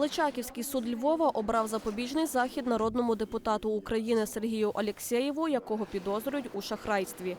Личаківський суд Львова обрав запобіжний захід народному депутату України Сергію Алєксєєву, якого підозрюють у шахрайстві.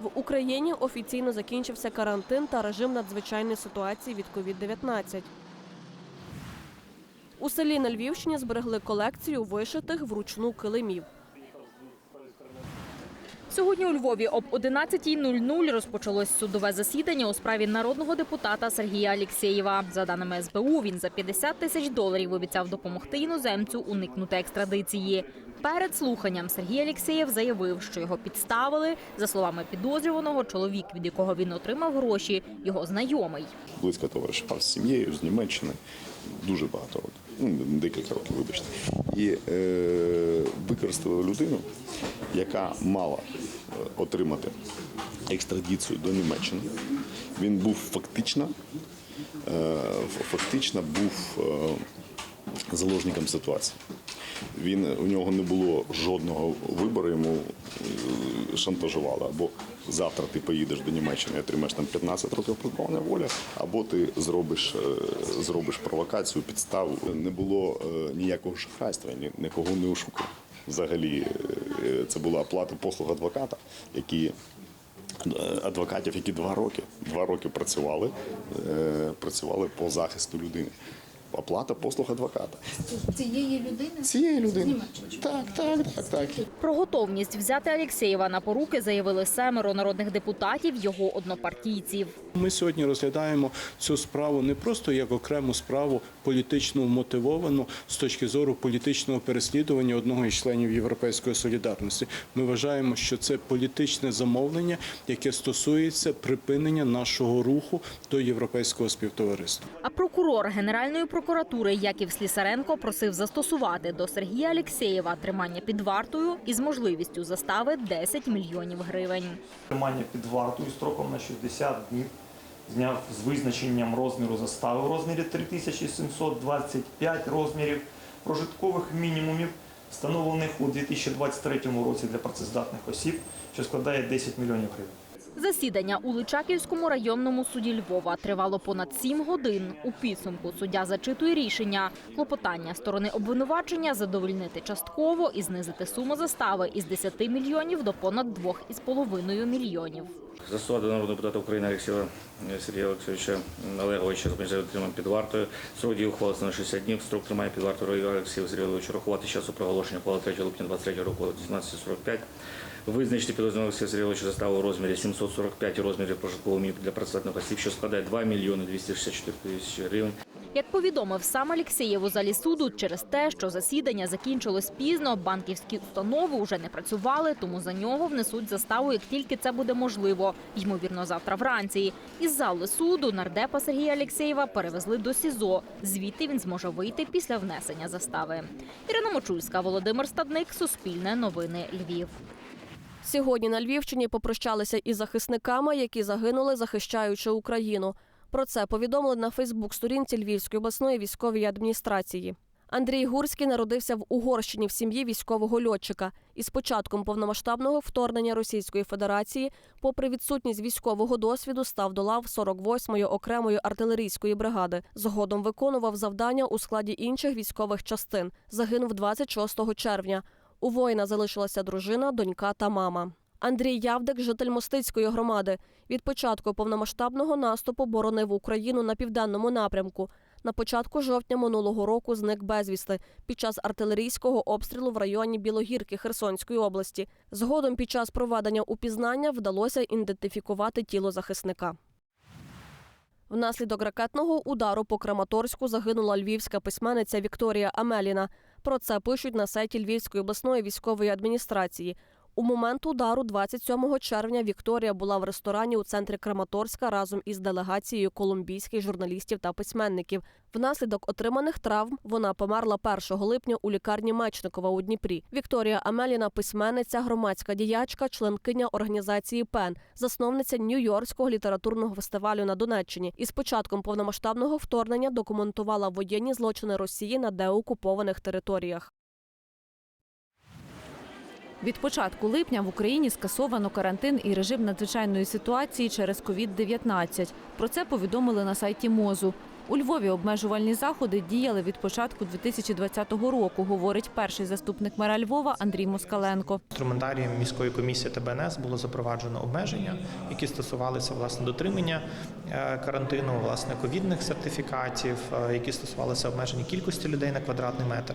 В Україні офіційно закінчився карантин та режим надзвичайної ситуації від COVID-19. У селі на Львівщині зберегли колекцію вишитих вручну килимів. Сьогодні у Львові об 11.00 розпочалось судове засідання у справі народного депутата Сергія Алєксєєва. За даними СБУ, він за 50 тисяч доларів обіцяв допомогти іноземцю уникнути екстрадиції. Перед слуханням Сергій Алєксєєв заявив, що його підставили. За словами підозрюваного, чоловік, від якого він отримав гроші, його знайомий. близько товаришував з сім'єю з Німеччини дуже багато років, ну декілька років, вибачте, і е, використали людину, яка мала е, отримати екстрадицію до Німеччини. Він був фактично, е, фактично був е, заложником ситуації. Він у нього не було жодного вибору, йому е, шантажували. Або завтра ти поїдеш до Німеччини і отримаєш там 15 років позбавлення волі, або ти зробиш, е, зробиш провокацію, підставу. Не було е, ніякого шахрайства, ні- нікого не ошукав. Взагалі, це була оплата послуг адвоката, які адвокатів, які два роки, два роки працювали, працювали по захисту людини. Оплата послуг адвоката. цієї людини Цієї людини. Так, так, так, так. Про готовність взяти Алєксєєва на поруки заявили семеро народних депутатів, його однопартійців. Ми сьогодні розглядаємо цю справу не просто як окрему справу політично мотивовану з точки зору політичного переслідування одного із членів Європейської солідарності. Ми вважаємо, що це політичне замовлення, яке стосується припинення нашого руху до європейського співтовариства. А прокурор Генеральної прокуратури Яків Слісаренко просив застосувати до Сергія Алєксєєва тримання під вартою із можливістю застави 10 мільйонів гривень. Тримання під вартою строком на 60 днів зняв з визначенням розміру застави в розмірі 3725 розмірів прожиткових мінімумів, встановлених у 2023 році для працездатних осіб, що складає 10 мільйонів гривень. Засідання у Личаківському районному суді Львова тривало понад 7 годин. У підсумку суддя зачитує рішення. Клопотання сторони обвинувачення задовольнити частково і знизити суму застави із 10 мільйонів до понад 2,5 мільйонів. Застосувати до народного депутата України Алексєва Сергія Олексійовича Олеговича з обмеженим під вартою. Срок дії ухвали на 60 днів. Строк тримання під вартою Олексія Сергія Олеговича рахувати часу проголошення ухвали 3 липня 23 року 18.45. Визначити підозрюваного Олексія Олеговича заставу у розмірі 745 розмірів прожиткового мінімуму для працездатних осіб, що складає 2 мільйони 264 тисячі гривень. Як повідомив сам Алєксєєв у залі суду, через те, що засідання закінчилось пізно, банківські установи вже не працювали, тому за нього внесуть заставу, як тільки це буде можливо, ймовірно, завтра вранці. Із зали суду нардепа Сергія Алєксєєва перевезли до СІЗО. Звідти він зможе вийти після внесення застави. Ірина Мочульська, Володимир Стадник, Суспільне новини Львів. Сьогодні на Львівщині попрощалися із захисниками, які загинули, захищаючи Україну. Про це повідомили на Фейсбук-сторінці Львівської обласної військової адміністрації. Андрій Гурський народився в Угорщині в сім'ї військового льотчика. І з початком повномасштабного вторгнення Російської Федерації, попри відсутність військового досвіду, став до лав 48-ї окремої артилерійської бригади. Згодом виконував завдання у складі інших військових частин. Загинув 26 червня. У воїна залишилася дружина, донька та мама. Андрій Явдик, житель Мостицької громади, від початку повномасштабного наступу боронив Україну на південному напрямку. На початку жовтня минулого року зник безвісти під час артилерійського обстрілу в районі Білогірки Херсонської області. Згодом під час проведення упізнання вдалося ідентифікувати тіло захисника. Внаслідок ракетного удару по Краматорську загинула львівська письменниця Вікторія Амеліна. Про це пишуть на сайті Львівської обласної військової адміністрації. У момент удару 27 червня Вікторія була в ресторані у центрі Краматорська разом із делегацією колумбійських журналістів та письменників. Внаслідок отриманих травм вона померла 1 липня у лікарні Мечникова у Дніпрі. Вікторія Амеліна письменниця, громадська діячка, членкиня організації ПЕН, засновниця Нью-Йоркського літературного фестивалю на Донеччині. І з початком повномасштабного вторгнення документувала воєнні злочини Росії на деокупованих територіях. Від початку липня в Україні скасовано карантин і режим надзвичайної ситуації через COVID-19. Про це повідомили на сайті МОЗу. У Львові обмежувальні заходи діяли від початку 2020 року, говорить перший заступник мера Львова Андрій Москаленко. Інструментарієм міської комісії ТБНС було запроваджено обмеження, які стосувалися власне дотримання е, карантину, власне ковідних сертифікатів, е, які стосувалися обмеження кількості людей на квадратний метр.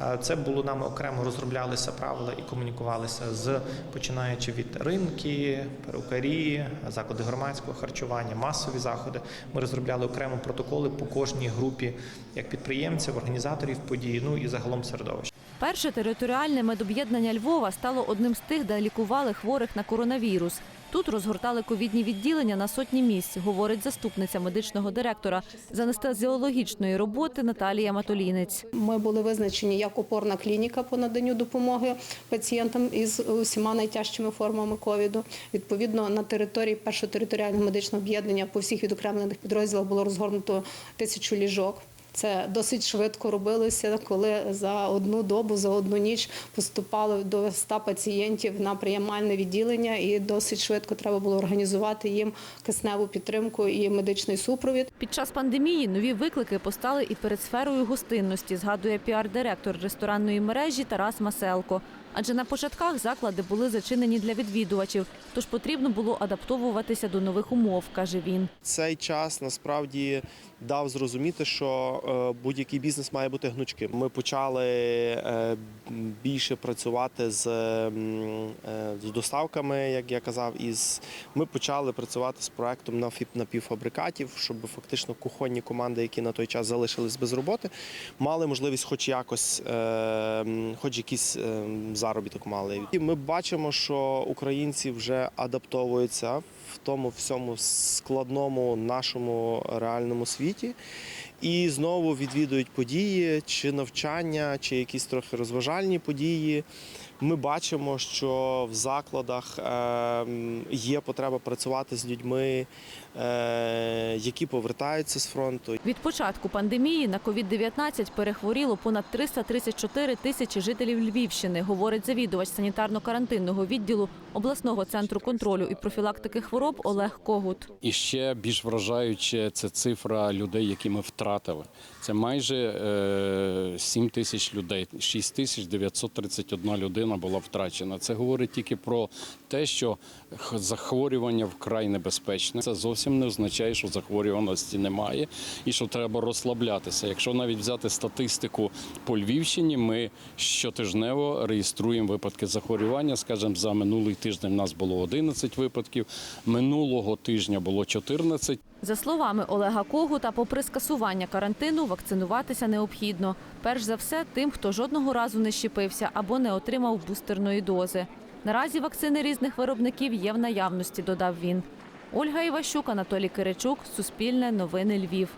Е, Це було нами окремо розроблялися правила і комунікувалися з починаючи від ринки, перукарі, заклади громадського харчування, масові заходи. Ми розробляли окремо протоколи по кожній групі як підприємців, організаторів подій, ну і загалом середовища. Перше територіальне медоб'єднання Львова стало одним з тих, де лікували хворих на коронавірус. Тут розгортали ковідні відділення на сотні місць, говорить заступниця медичного директора з анестезіологічної роботи Наталія Матолінець. Ми були визначені як опорна клініка по наданню допомоги пацієнтам із усіма найтяжчими формами ковіду. Відповідно, на території першого територіального медичного об'єднання по всіх відокремлених підрозділах було розгорнуто тисячу ліжок. Це досить швидко робилося, коли за одну добу, за одну ніч поступало до 100 пацієнтів на приймальне відділення, і досить швидко треба було організувати їм кисневу підтримку і медичний супровід. Під час пандемії нові виклики постали і перед сферою гостинності, згадує піар-директор ресторанної мережі Тарас Маселко. Адже на початках заклади були зачинені для відвідувачів, тож потрібно було адаптовуватися до нових умов, каже він. Цей час насправді дав зрозуміти, що е, будь-який бізнес має бути гнучким. Ми почали е, більше працювати з, е, з доставками, як я казав, із ми почали працювати з проектом на напівфабрикатів, щоб фактично кухонні команди, які на той час залишились без роботи, мали можливість, хоч якось, хоч якийсь заробіток мали. І ми бачимо, що українці вже адаптовуються в тому всьому складному нашому реальному світі. І знову відвідують події, чи навчання, чи якісь трохи розважальні події. Ми бачимо, що в закладах е, є потреба працювати з людьми, які повертаються з фронту. Від початку пандемії на COVID-19 перехворіло понад 334 тисячі жителів Львівщини, говорить завідувач санітарно-карантинного відділу обласного центру контролю і профілактики хвороб Олег Когут. І ще більш вражаюче це цифра людей, які ми втратили. Це майже е, 7 тисяч людей, 6 тисяч 931 людина була втрачена. Це говорить тільки про те, що захворювання вкрай небезпечне. Це зовсім не означає, що захворюваності немає і що треба розслаблятися. Якщо навіть взяти статистику по Львівщині, ми щотижнево реєструємо випадки захворювання. Скажімо, за минулий тиждень в нас було 11 випадків, минулого тижня було 14. За словами Олега Когута, попри скасування карантину, вакцинуватися необхідно. Перш за все, тим, хто жодного разу не щепився або не отримав бустерної дози. Наразі вакцини різних виробників є в наявності, додав він. Ольга Іващук, Анатолій Киричук, Суспільне, Новини Львів.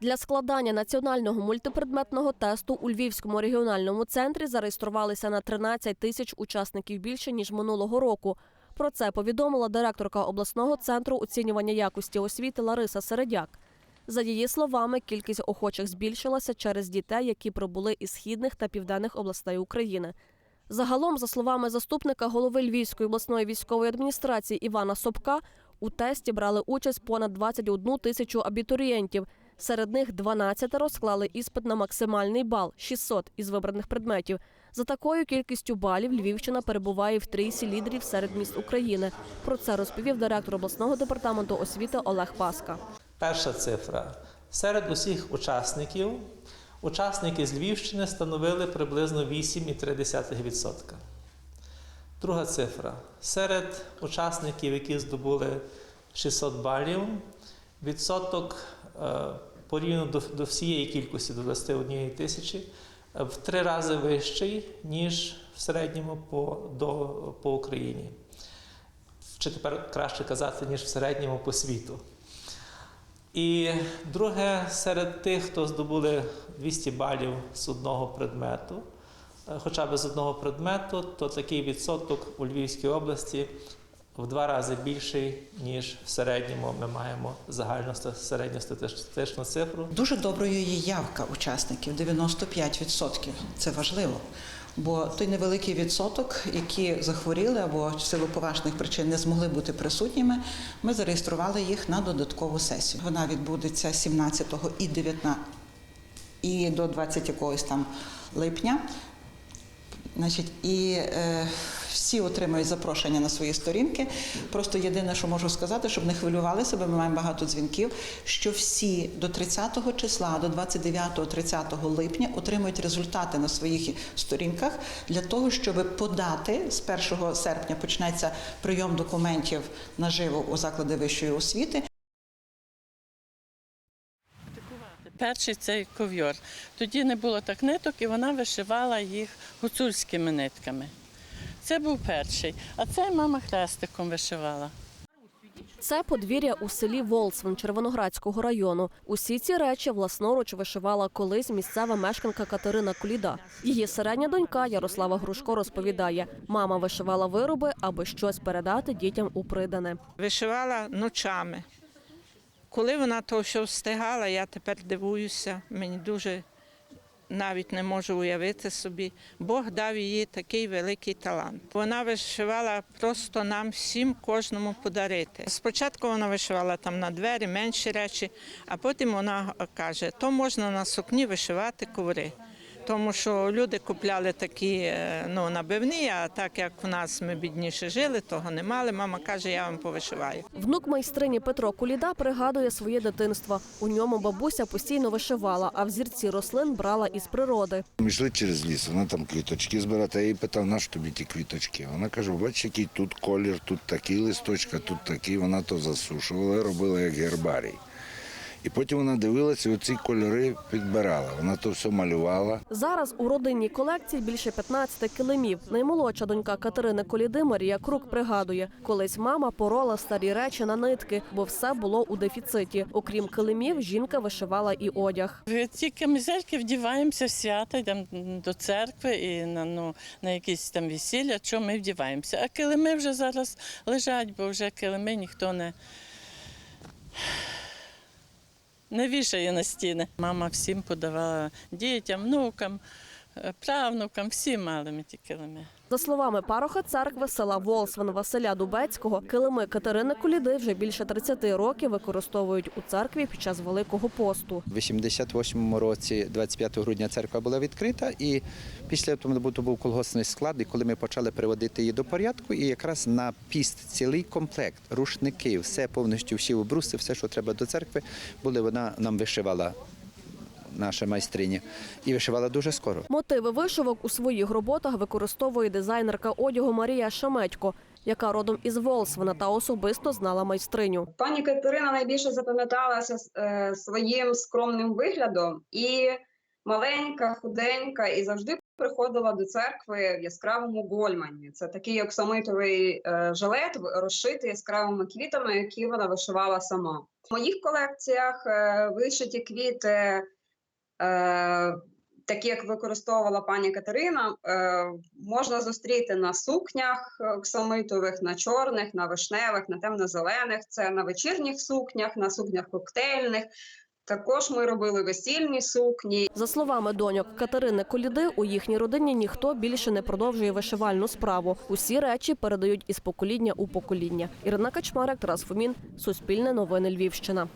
Для складання національного мультипредметного тесту у Львівському регіональному центрі зареєструвалися на 13 тисяч учасників більше ніж минулого року. Про це повідомила директорка обласного центру оцінювання якості освіти Лариса Середяк. За її словами, кількість охочих збільшилася через дітей, які прибули із східних та південних областей України. Загалом, за словами заступника голови Львівської обласної військової адміністрації Івана Собка, у тесті брали участь понад 21 тисячу абітурієнтів. Серед них 12 склали іспит на максимальний бал 600 із вибраних предметів. За такою кількістю балів Львівщина перебуває в трійсі лідерів серед міст України. Про це розповів директор обласного департаменту освіти Олег Паска. Перша цифра. Серед усіх учасників учасники з Львівщини становили приблизно 8,3%. Друга цифра. Серед учасників, які здобули 600 балів, відсоток е, порівняно до, до всієї кількості до 21 тисячі е, в три рази вищий, ніж в середньому по, до, по Україні. Чи тепер краще казати, ніж в середньому по світу. І друге, серед тих, хто здобули 200 балів з одного предмету, е, хоча б з одного предмету, то такий відсоток у Львівській області в два рази більший, ніж в середньому ми маємо загальну ста- середньостатистичну цифру. Дуже доброю є явка учасників 95%. Це важливо. Бо той невеликий відсоток, які захворіли або в силу поважних причин не змогли бути присутніми, ми зареєстрували їх на додаткову сесію. Вона відбудеться 17 і 19 і до 20 якогось там липня. Значить, і е, всі отримують запрошення на свої сторінки. Просто єдине, що можу сказати, щоб не хвилювалися, бо ми маємо багато дзвінків, що всі до 30 числа, до 29-30 липня отримують результати на своїх сторінках для того, щоб подати з 1 серпня почнеться прийом документів наживо у заклади вищої освіти. Перший цей ковйор. Тоді не було так ниток, і вона вишивала їх гуцульськими нитками. Це був перший, а цей мама хрестиком вишивала. Це подвір'я у селі Волсвин Червоноградського району. Усі ці речі власноруч вишивала колись місцева мешканка Катерина Куліда. Її середня донька Ярослава Грушко розповідає: мама вишивала вироби, аби щось передати дітям у придане. Вишивала ночами. Коли вона то все встигала, я тепер дивуюся. Мені дуже навіть не можу уявити собі. Бог дав їй такий великий талант. Вона вишивала просто нам всім, кожному подарити. Спочатку вона вишивала там на двері менші речі, а потім вона каже, то можна на сукні вишивати коври. Тому що люди купляли такі е, ну, набивні, а так як в нас ми бідніше жили, того не мали. Мама каже, я вам повишиваю. Внук майстрині Петро Куліда пригадує своє дитинство. У ньому бабуся постійно вишивала, а взірці рослин брала із природи. Ми йшли через ліс, вона там квіточки збирала. Я її питав, на що тобі ті квіточки? Вона каже, бачиш, який тут колір, тут такий листочка, тут такий. Вона то засушувала, робила як гербарій. І потім вона дивилася, оці кольори підбирала. Вона то все малювала. Зараз у родинній колекції більше 15 килимів. Наймолодша донька Катерини Коліди Марія Крук пригадує, колись мама порола старі речі на нитки, бо все було у дефіциті. Окрім килимів, жінка вишивала і одяг. Ці камізельки вдіваємося в свята, йдемо до церкви і на, ну, на якісь там весілля, що ми вдіваємося. А килими вже зараз лежать, бо вже килими ніхто не, не вішає на стіни. Мама всім подавала дітям, внукам, е, правнукам, всім мали ми ті. За словами пароха церкви села Волсвин Василя Дубецького, килими Катерини Куліди вже більше 30 років використовують у церкві під час Великого посту. У 88 році, 25 грудня, церква була відкрита, і після того то був колгоспний склад, і коли ми почали приводити її до порядку, і якраз на піст цілий комплект, рушники, все повністю всі обруси, все, що треба до церкви, були вона нам вишивала. Наша майстриня і вишивала дуже скоро. Мотиви вишивок у своїх роботах використовує дизайнерка одягу Марія Шамедько, яка родом із Волсвина та особисто знала майстриню. Пані Катерина найбільше запам'яталася е, своїм скромним виглядом і маленька, худенька, і завжди приходила до церкви в яскравому гольмані. Це такий оксамитовий е, жилет, розшитий яскравими квітами, які вона вишивала сама. В моїх колекціях е, вишиті квіти. Е, Такі, як використовувала пані Катерина, е, можна зустріти на сукнях оксамитових, на чорних, на вишневих, на темно-зелених. Це на вечірніх сукнях, на сукнях коктейльних. Також ми робили весільні сукні. За словами доньок Катерини Коліди, у їхній родині ніхто більше не продовжує вишивальну справу. Усі речі передають із покоління у покоління. Ірина Качмарик, Тарас Фомін, Суспільне новини Львівщина.